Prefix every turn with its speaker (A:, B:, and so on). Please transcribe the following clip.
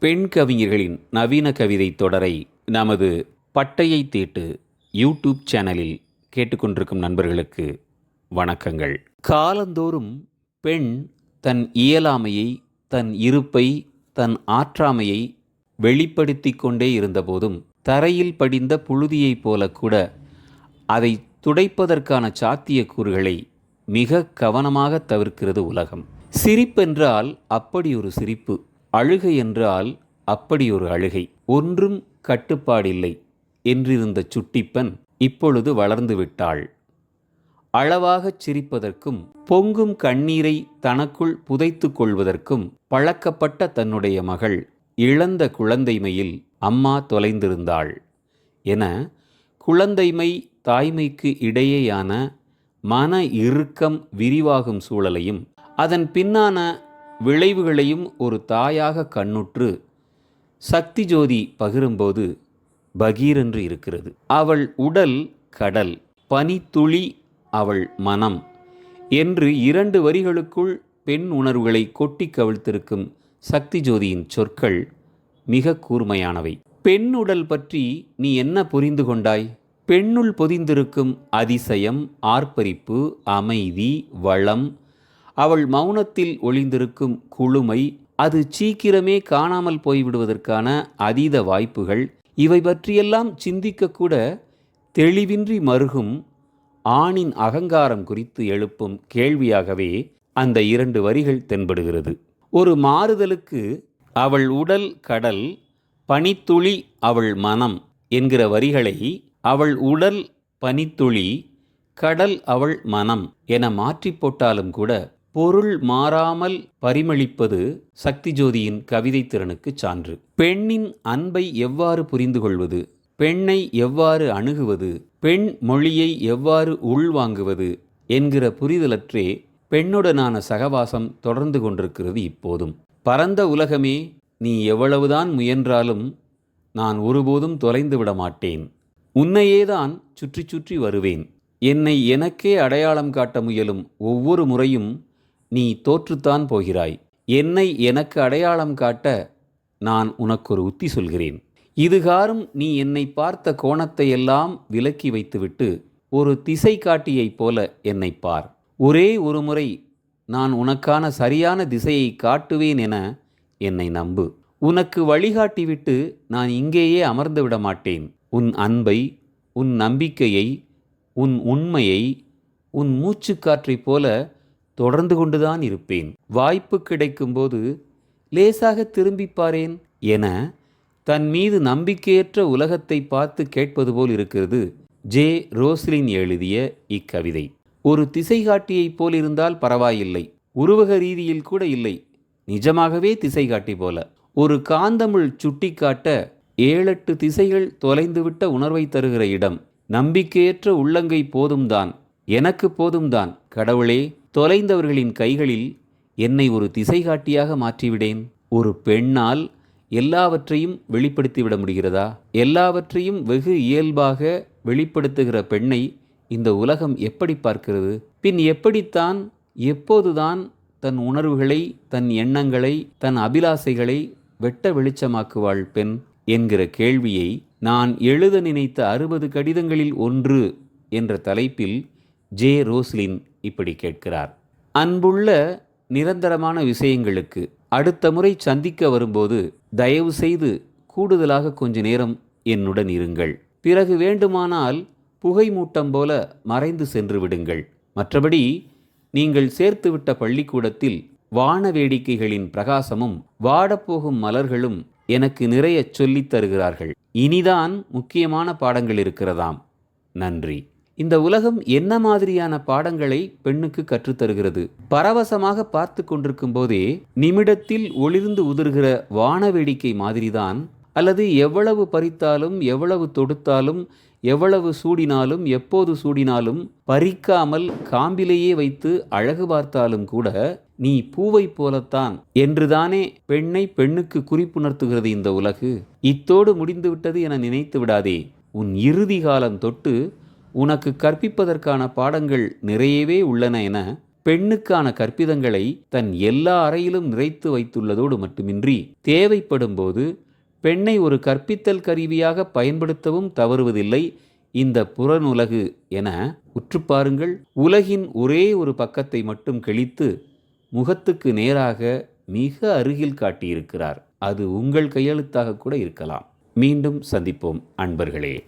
A: பெண் கவிஞர்களின் நவீன கவிதை தொடரை நமது பட்டையை தீட்டு யூடியூப் சேனலில் கேட்டுக்கொண்டிருக்கும் நண்பர்களுக்கு வணக்கங்கள். காலந்தோறும் பெண் தன் இயலாமையை தன் இருப்பை தன் ஆற்றாமையை வெளிப்படுத்தி கொண்டே இருந்தபோதும் தரையில் படிந்த புழுதியைப் போல கூட அதை துடைப்பதற்கான சாத்தியக்கூறுகளை மிக கவனமாக தவிர்க்கிறது உலகம். சிரிப்பென்றால் அப்படி ஒரு சிரிப்பு. அழுகை என்றால் அப்படி ஒரு அழுகை. ஒன்றும் கட்டுப்பாடில்லை என்றிருந்த சுட்டிப்பன் இப்பொழுது வளர்ந்து விட்டாள். அளவாகச் சிரிப்பதற்கும் பொங்கும் கண்ணீரை தனக்குள் புதைத்து கொள்வதற்கும் பழக்கப்பட்ட தன்னுடைய மகள் இழந்த குழந்தைமையில் அம்மா தொலைந்திருந்தாள். என குழந்தைமை தாய்மைக்கு இடையேயான மன இறுக்கம் விரிவாகும் சூழலையும் அதன் பின்னான விளைவுகளையும் ஒரு தாயாக கண்ணுற்று சக்தி ஜோதி பகிரும்போது பகீரென்று இருக்கிறது. அவள் உடல் கடல் பனித்துளி அவள் மனம் என்று இரண்டு வரிகளுக்குள் பெண் உணர்வுகளை கொட்டி கவிழ்த்திருக்கும் சக்தி ஜோதியின் சொற்கள் மிக கூர்மையானவை. பெண் உடல் பற்றி நீ என்ன புரிந்து கொண்டாய்? பெண்ணுள் பொதிந்திருக்கும் அதிசயம் ஆர்ப்பரிப்பு அமைதி வளம் அவள் மௌனத்தில் ஒளிந்திருக்கும் குளுமை அது சீக்கிரமே காணாமல் போய்விடுவதற்கான அதீத வாய்ப்புகள். இவை பற்றியெல்லாம் சிந்திக்கக்கூட தெளிவின்றி மருகும் ஆணின் அகங்காரம் குறித்து எழுப்பும் கேள்வியாகவே அந்த இரண்டு வரிகள் தென்படுகிறது. ஒரு மாறுதலுக்கு அவள் உடல் கடல் பனித்துளி அவள் மனம் என்கிற வரிகளை அவள் உடல் பனித்துளி கடல் அவள் மனம் என மாற்றி போட்டாலும் கூட பொருள் மாறாமல் பரிமளிப்பது சக்தி ஜோதியின் கவிதை திறனுக்கு சான்று. பெண்ணின் அன்பை எவ்வாறு புரிந்து கொள்வது பெண்ணை எவ்வாறு அணுகுவது? பெண் மொழியை எவ்வாறு உள்வாங்குவது? என்கிற புரிதலற்றே பெண்ணுடனான சகவாசம் தொடர்ந்து கொண்டிருக்கிறது இப்போதும். பரந்த உலகமே நீ எவ்வளவுதான் முயன்றாலும் நான் ஒருபோதும் தொலைந்து விட மாட்டேன். உன்னையேதான் சுற்றி சுற்றி வருவேன். என்னை எனக்கே அடையாளம் காட்ட முயலும் ஒவ்வொரு முறையும் நீ தோற்றுத்தான் போகிறாய். என்னை எனக்கு அடையாளம் காட்ட நான் உனக்கொரு உத்தி சொல்கிறேன். இதுகாரும் நீ என்னை பார்த்த கோணத்தை எல்லாம் விலக்கி வைத்துவிட்டு ஒரு திசை காட்டியைப் போல என்னை பார். ஒரே ஒரு முறை நான் உனக்கான சரியான திசையை காட்டுவேன் என என்னை நம்பு. உனக்கு வழிகாட்டிவிட்டு நான் இங்கேயே அமர்ந்து விட மாட்டேன். உன் அன்பை உன் நம்பிக்கையை உன் உண்மையை உன் மூச்சுக்காற்றைப் போல தொடர்ந்து கொண்டுதான் இருப்பேன். வாய்ப்பு கிடைக்கும்போது லேசாக திரும்பிப் பாரேன் என தன் மீது நம்பிக்கையற்ற உலகத்தை பார்த்து கேட்பது போல் இருக்கிறது. ஜே. ரோஸ்லின் எழுதிய இக்கவிதை. ஒரு திசைகாட்டியைப் போல் இருந்தால் பரவாயில்லை. உருவக ரீதியில் கூட இல்லை. நிஜமாகவே திசைகாட்டி போல. ஒரு காந்தமுள் சுட்டிக்காட்ட ஏழெட்டு திசைகள் தொலைந்துவிட்ட உணர்வை தருகிற இடம். நம்பிக்கையற்ற உள்ளங்கை போதும்தான். எனக்கு போதும்தான். கடவுளே தொலைந்தவர்களின் கைகளில் என்னை ஒரு திசைகாட்டியாக மாற்றிவிடேன். ஒரு பெண்ணால் எல்லாவற்றையும் வெளிப்படுத்திவிட முடிகிறதா? எல்லாவற்றையும் வெகு இயல்பாக வெளிப்படுத்துகிற பெண்ணை இந்த உலகம் எப்படி பார்க்கிறது? பின் எப்படித்தான் எப்போதுதான் தன் உணர்வுகளை தன் எண்ணங்களை தன் அபிலாசைகளை வெட்ட வெளிச்சமாக்குவாள் பெண்? என்கிற கேள்வியை நான் எழுத நினைத்த அறுபது கடிதங்களில் ஒன்று என்ற தலைப்பில் ஜே ரோஸ்லின் இப்படி கேட்கிறார். அன்புள்ள நிரந்தரமான விஷயங்களுக்கு அடுத்த முறை சந்திக்க வரும்போது தயவு செய்து கூடுதலாக கொஞ்ச நேரம் என்னுடன் இருங்கள். பிறகு வேண்டுமானால் புகை மூட்டம் போல மறைந்து சென்று விடுங்கள். மற்றபடி நீங்கள் சேர்த்துவிட்ட பள்ளிக்கூடத்தில் வான வேடிக்கைகளின் பிரகாசமும் வாடப்போகும் மலர்களும் எனக்கு நிறைய சொல்லித் தருகிறார்கள். இனிதான் முக்கியமான பாடங்கள் இருக்கிறதாம். நன்றி. இந்த உலகம் என்ன மாதிரியான பாடங்களை பெண்ணுக்கு கற்றுத்தருகிறது? பரவசமாக பார்த்து கொண்டிருக்கும் போதே நிமிடத்தில் ஒளிர்ந்து உதிர்கிற வான வேடிக்கை மாதிரிதான். அல்லது எவ்வளவு பறித்தாலும் எவ்வளவு தொடுத்தாலும் எவ்வளவு சூடினாலும் எப்போது சூடினாலும் பறிக்காமல் காம்பிலேயே வைத்து அழகு பார்த்தாலும் கூட நீ பூவை போலத்தான் என்றுதானே பெண்ணை பெண்ணுக்கு குறிப்புணர்த்துகிறது இந்த உலகு? இத்தோடு முடிந்துவிட்டது என நினைத்து விடாதே. உன் இறுதி காலம் தொட்டு உனக்கு கற்பிப்பதற்கான பாடங்கள் நிறையவே உள்ளன என பெண்ணுக்கான கற்பிதங்களை தன் எல்லா அறையிலும் நிறைத்து வைத்துள்ளதோடு மட்டுமின்றி தேவைப்படும்போது பெண்ணை ஒரு கற்பித்தல் கருவியாக பயன்படுத்தவும் தவறுவதில்லை. இந்த புறநுலகு என உற்று பாருங்கள். உலகின் ஒரே ஒரு பக்கத்தை மட்டும் கிழித்து முகத்துக்கு நேராக மிக அருகில் காட்டியிருக்கிறார். அது உங்கள் கையெழுத்தாக கூட இருக்கலாம். மீண்டும் சந்திப்போம் அன்பர்களே.